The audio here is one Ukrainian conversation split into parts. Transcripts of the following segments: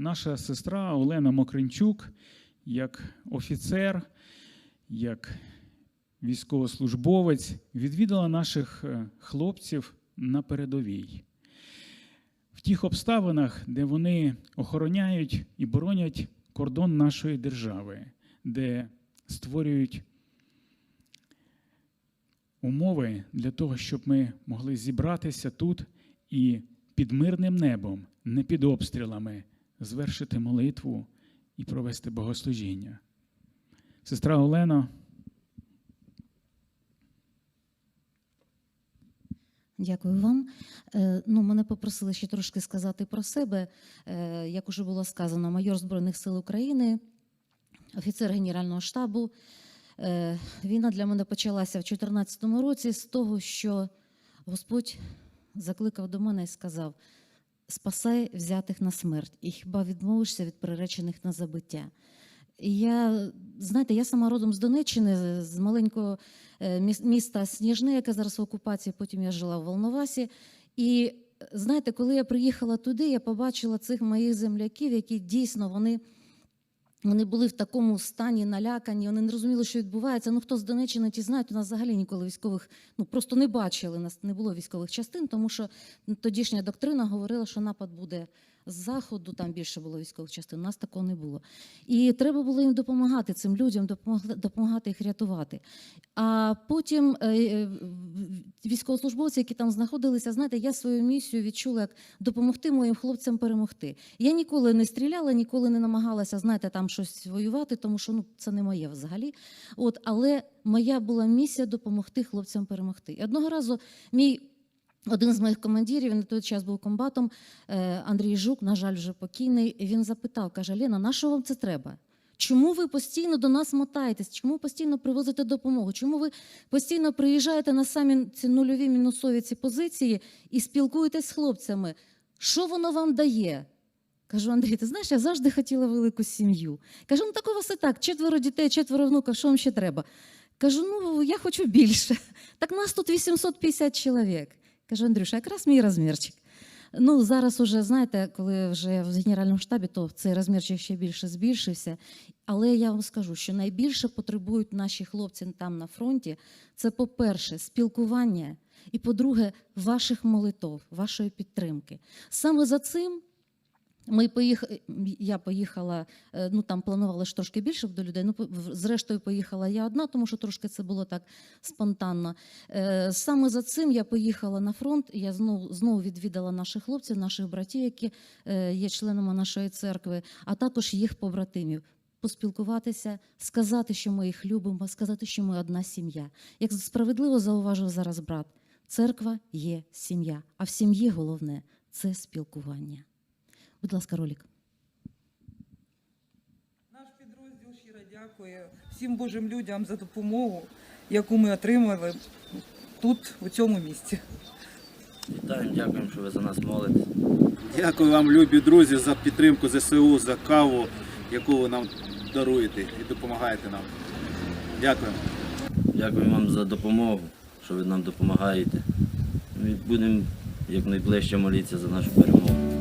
наша сестра Олена Мокринчук, як офіцер, як військовослужбовець, відвідала наших е, хлопців на передовій. В тих обставинах, де вони охороняють і боронять кордон нашої держави, де створюють умови для того, щоб ми могли зібратися тут і під мирним небом, не під обстрілами, звершити молитву і провести богослужіння. Сестра Олена, Дякую вам. Е, Ну, мене попросили ще трошки сказати про себе. Е, Як уже було сказано, майор Збройних сил України, офіцер Генерального штабу. Е, Війна для мене почалася в 2014 році з того, що Господь закликав до мене і сказав: спасай взятих на смерть, і хіба відмовишся від приречених на забиття. І я, знаєте, я сама родом з Донеччини, з- маленького е, міста Сніжне, яке зараз в окупації, потім я жила в Волновасі. І знаєте, коли я приїхала туди, я побачила цих моїх земляків, які дійсно вони. Вони були в такому стані налякані, вони не розуміли, що відбувається. Ну, хто з Донеччини, ті знають, у нас взагалі ніколи військових ну просто не бачили. У нас не було військових частин, тому що тодішня доктрина говорила, що напад буде з заходу, там більше було військових частин. У нас такого не було. І треба було їм допомагати цим людям, допомагати їх рятувати. А потім е, е, військовослужбовці, які там знаходилися, знаєте, я свою місію відчула як допомогти моїм хлопцям перемогти. Я ніколи не стріляла, ніколи не намагалася, знаєте, там щось воювати, тому що ну це не моє взагалі. От, але моя була місія допомогти хлопцям перемогти. І одного разу мій один з моїх командирів, він на той час був комбатом, е, Андрій Жук, на жаль, вже покійний. Він запитав: каже: Лена, на що вам це треба? Чому ви постійно до нас мотаєтесь? Чому постійно привозите допомогу? Чому ви постійно приїжджаєте на самі ці нульові мінусові ці позиції і спілкуєтесь з хлопцями? Що воно вам дає? Кажу, Андрій, ти знаєш, я завжди хотіла велику сім'ю. Кажу, ну так у вас і так, четверо дітей, четверо внуків, що вам ще треба? Кажу, ну я хочу більше. Так нас тут 850 чоловік. Кажу, Андрюша, якраз мій розмірчик. Ну, зараз уже, знаєте, коли вже в Генеральному штабі, то цей розмірчик ще більше збільшився. Але я вам скажу, що найбільше потребують наші хлопці там на фронті, це, по-перше, спілкування, і по-друге, ваших молитов, вашої підтримки. Саме за цим ми поїх... я поїхала, е, ну там планували ж трошки більше до людей. Ну, зрештою, поїхала я одна, тому що трошки це було так спонтанно. Е, Саме за цим я поїхала на фронт. Я знову знову відвідала наших хлопців, наших братів, які е, є членами нашої церкви, а також їх побратимів. Поспілкуватися, сказати, що ми їх любимо, сказати, що ми одна сім'я. Як справедливо зауважив зараз брат, церква є сім'я, а в сім'ї головне це спілкування. Будь ласка, ролик. Наш підрозділ щиро дякує всім Божим людям за допомогу, яку ми отримали тут, у цьому місці. Вітаємо, дякуємо, що ви за нас молитесь. Дякую вам, любі друзі, за підтримку ЗСУ, за каву, яку ви нам даруєте і допомагаєте нам. Дякую. Дякуємо вам за допомогу, що ви нам допомагаєте. Ми будемо якнайближче молитися за нашу перемогу.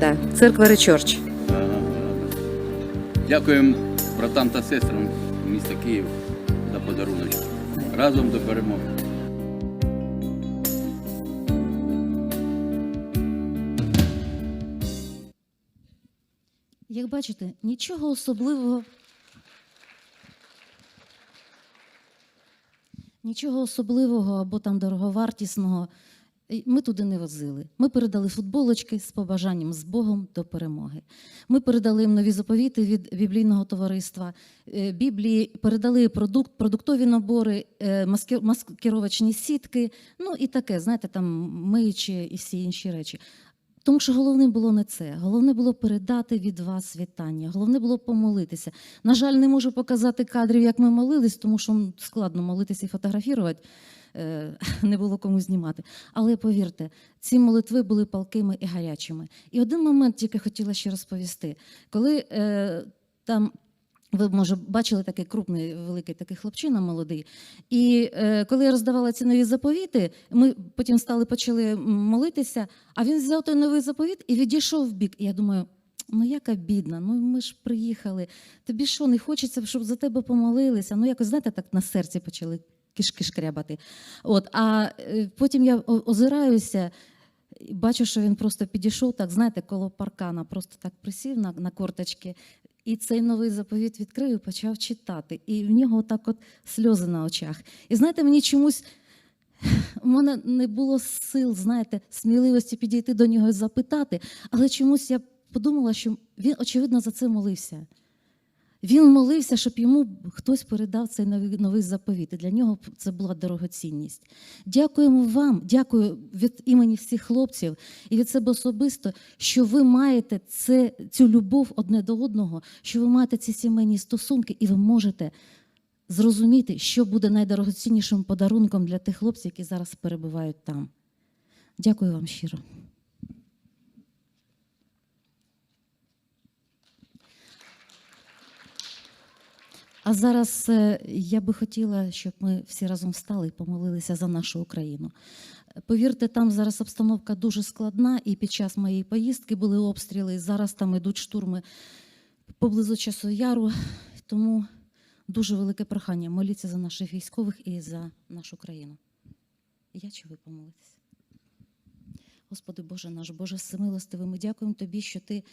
Да, церква Речорч. Дякуємо братам та сестрам міста Київ за подарунок. Разом до перемоги. Як бачите, нічого особливого. Нічого особливого або там дороговартісного Ми туди не возили. Ми передали футболочки з побажанням з Богом до перемоги. Ми передали їм нові заповіти від біблійного товариства, е, Біблії, передали продукт, продуктові набори, е, маскировочні сітки, ну і таке, знаєте, там миючі і всі інші речі. Тому що головне було не це. Головне було передати від вас вітання. Головне було помолитися. На жаль, не можу показати кадрів, як ми молились, тому що складно молитися і фотографувати. Е, Не було кому знімати. Але повірте, ці молитви були палкими і гарячими. І один момент тільки хотіла ще розповісти. Коли е, там. Ви, може, бачили такий крупний, великий такий хлопчина молодий. І е, коли я роздавала ці нові заповіти, ми потім стали почали молитися, а він взяв той новий заповіт і відійшов в бік. І я думаю, ну яка бідна, ну ми ж приїхали. Тобі що, не хочеться, щоб за тебе помолилися? Ну, якось, знаєте, так на серці почали кишки шкрябати. От, а е, потім я озираюся. Бачу, що він просто підійшов, так знаєте, коло паркана, просто так присів на, на корточки, і цей новий заповіт відкрив і почав читати. І в нього так от сльози на очах. І знаєте, мені чомусь у мене не було сил, знаєте, сміливості підійти до нього і запитати, але чомусь я подумала, що він, очевидно, за це молився. Він молився, щоб йому хтось передав цей новий, заповіт. І для нього це була дорогоцінність. Дякуємо вам, дякую від імені всіх хлопців і від себе особисто, що ви маєте це, цю любов одне до одного, що ви маєте ці сімейні стосунки, і ви можете зрозуміти, що буде найдорогоціннішим подарунком для тих хлопців, які зараз перебувають там. Дякую вам щиро. А зараз е, я би хотіла, щоб ми всі разом встали і помолилися за нашу Україну. Повірте, там зараз обстановка дуже складна, і під час моєї поїздки були обстріли, і зараз там йдуть штурми поблизу часу яру. Тому дуже велике прохання. Моліться за наших військових і за нашу країну. Я чи ви помолитесь? Господи Боже наш, Боже всемилостивий, ми дякуємо Тобі, що Ти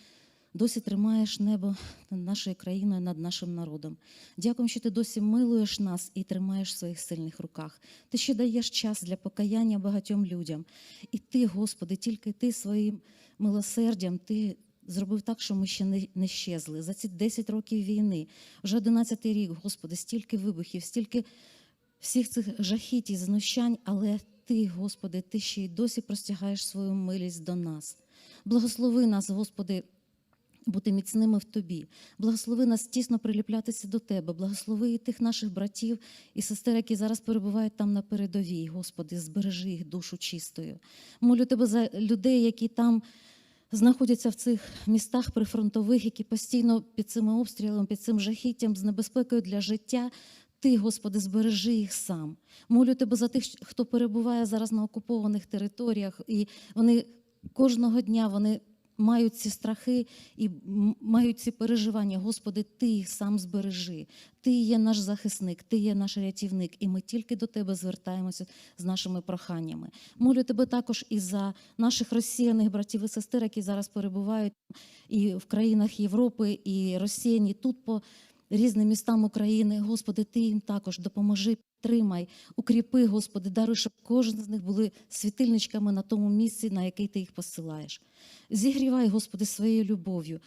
досі тримаєш небо над нашою країною, над нашим народом. Дякуємо, що ти досі милуєш нас і тримаєш в своїх сильних руках. Ти ще даєш час для покаяння багатьом людям. І ти, Господи, тільки ти своїм милосердям, ти зробив так, що ми ще не, не щезли. За ці 10 років війни, вже 11 рік, Господи, стільки вибухів, стільки всіх цих жахіть і знущань, але ти, Господи, ти ще й досі простягаєш свою милість до нас. Благослови нас, Господи, бути міцними в тобі. Благослови нас тісно приліплятися до тебе. Благослови і тих наших братів і сестер, які зараз перебувають там на передовій. Господи, збережи їх душу чистою. Молю тебе за людей, які там знаходяться в цих містах прифронтових, які постійно під цими обстрілами, під цим жахіттям з небезпекою для життя. Ти, Господи, збережи їх сам. Молю тебе за тих, хто перебуває зараз на окупованих територіях, і вони кожного дня вони мають ці страхи і мають ці переживання. Господи, Ти їх сам збережи. Ти є наш захисник, Ти є наш рятівник, і ми тільки до Тебе звертаємося з нашими проханнями. Молю Тебе також і за наших розсіяних братів і сестер, які зараз перебувають і в країнах Європи, і розсіяні тут по різним містам України. Господи, Ти їм також допоможи. Підтримай, укріпи, Господи, даруй, щоб кожен з них були світильничками на тому місці, на який ти їх посилаєш. Зігрівай, Господи, своєю любов'ю.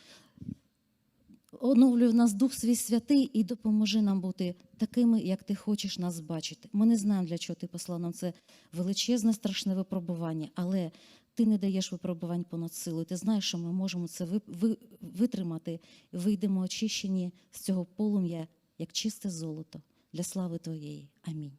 Оновлюй в нас Дух свій святий і допоможи нам бути такими, як ти хочеш нас бачити. Ми не знаємо, для чого ти послав нам це величезне, страшне випробування, але ти не даєш випробувань понад силою. Ти знаєш, що ми можемо це ви- ви- витримати, вийдемо очищені з цього полум'я, як чисте золото для слави Твоєї. Амінь.